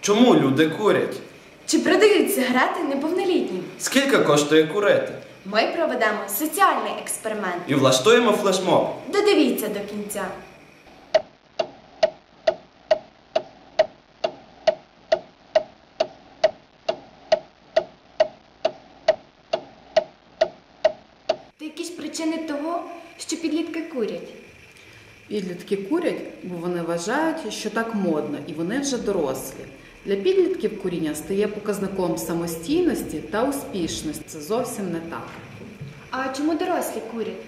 Чому люди курять? Чи продають сигарети неповнолітнім? Скільки коштує курити? Ми проведемо соціальний експеримент. І влаштуємо флешмоб. Додивіться до кінця. Ти якісь причини того, що підлітки курять? Підлітки курять, бо вони вважають, що так модно, і вони вже дорослі. Для підлітків куріння стає показником самостійності та успішності. Це зовсім не так. А чому дорослі курять?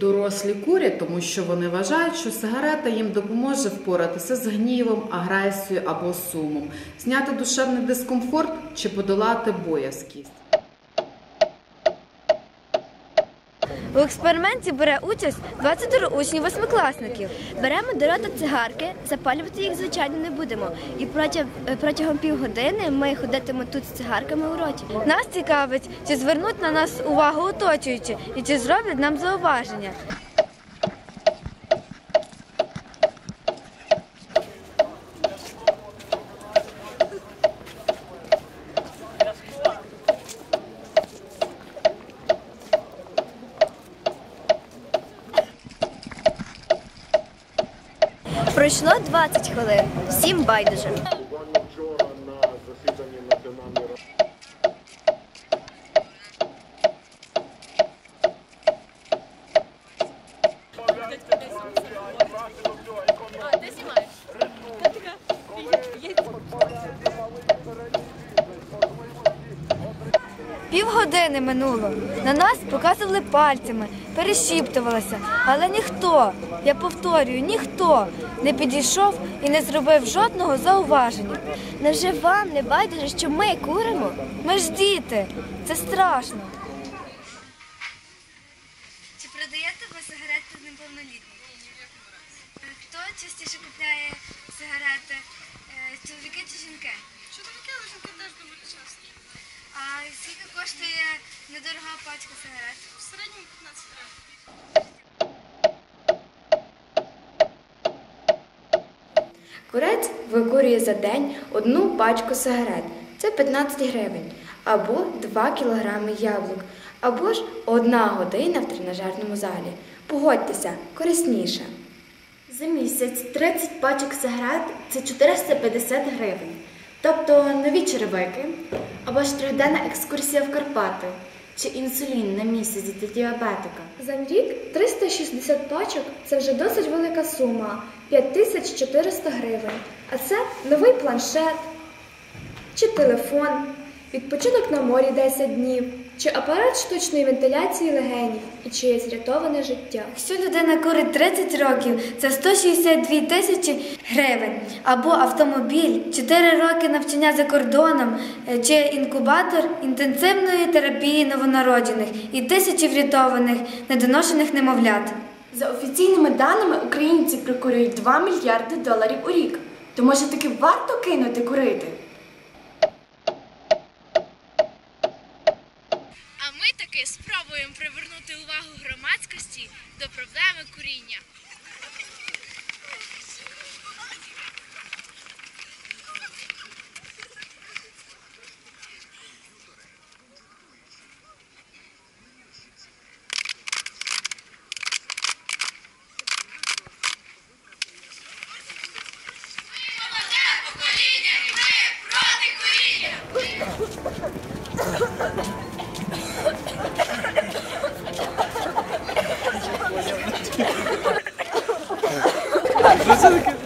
Дорослі курять, тому що вони вважають, що сигарета їм допоможе впоратися з гнівом, агресією або сумом, зняти душевний дискомфорт чи подолати боязкість. У експерименті бере участь 20 учнів восьмикласників. Беремо до рота цигарки, запалювати їх, звичайно, не будемо. І протягом, протягом півгодини ми ходитимо тут з цигарками у роті. Нас цікавить, чи звернуть на нас увагу оточуючі і чи зроблять нам зауваження. Пройшло 20 хвилин. Всім байдуже. Буквально Півгодини минуло. На нас показували пальцями, перешіптувалися, але ніхто, я повторюю, ніхто не підійшов і не зробив жодного зауваження. Невже вам не байдуже, що ми куримо? Ми ж діти. Це страшно. Чи продаєте ви сигарети неповнолітнім? Хто частіше купляє сигарети? Чоловіки чи жінки? Недорога пачка сигарет? В середньому 15 гривень. Курець викурює за день одну пачку сигарет. Це 15 гривень, або 2 кілограми яблук, або ж одна година в тренажерному залі. Погодьтеся, корисніше. За місяць 30 пачок сигарет це 450 гривень. Тобто нові черевики, або ж трьохденна екскурсія в Карпати, чи інсулін на місяць для діабетика. За рік 360 пачок це вже досить велика сума 5400 гривень. А це новий планшет чи телефон, відпочинок на морі 10 днів, чи апарат штучної вентиляції легенів і чиєсь врятоване життя. Якщо людина курить 30 років, це 162 тисячі гривень. Або автомобіль, 4 роки навчання за кордоном, е, чи інкубатор інтенсивної терапії новонароджених і тисячі врятованих недоношених немовлят. За офіційними даними, українці прикурюють 2 мільярди доларів у рік. То може таки варто кинути курити? А ми таки спробуємо привернути увагу громадськості до проблеми куріння. Entonces, ¿qué?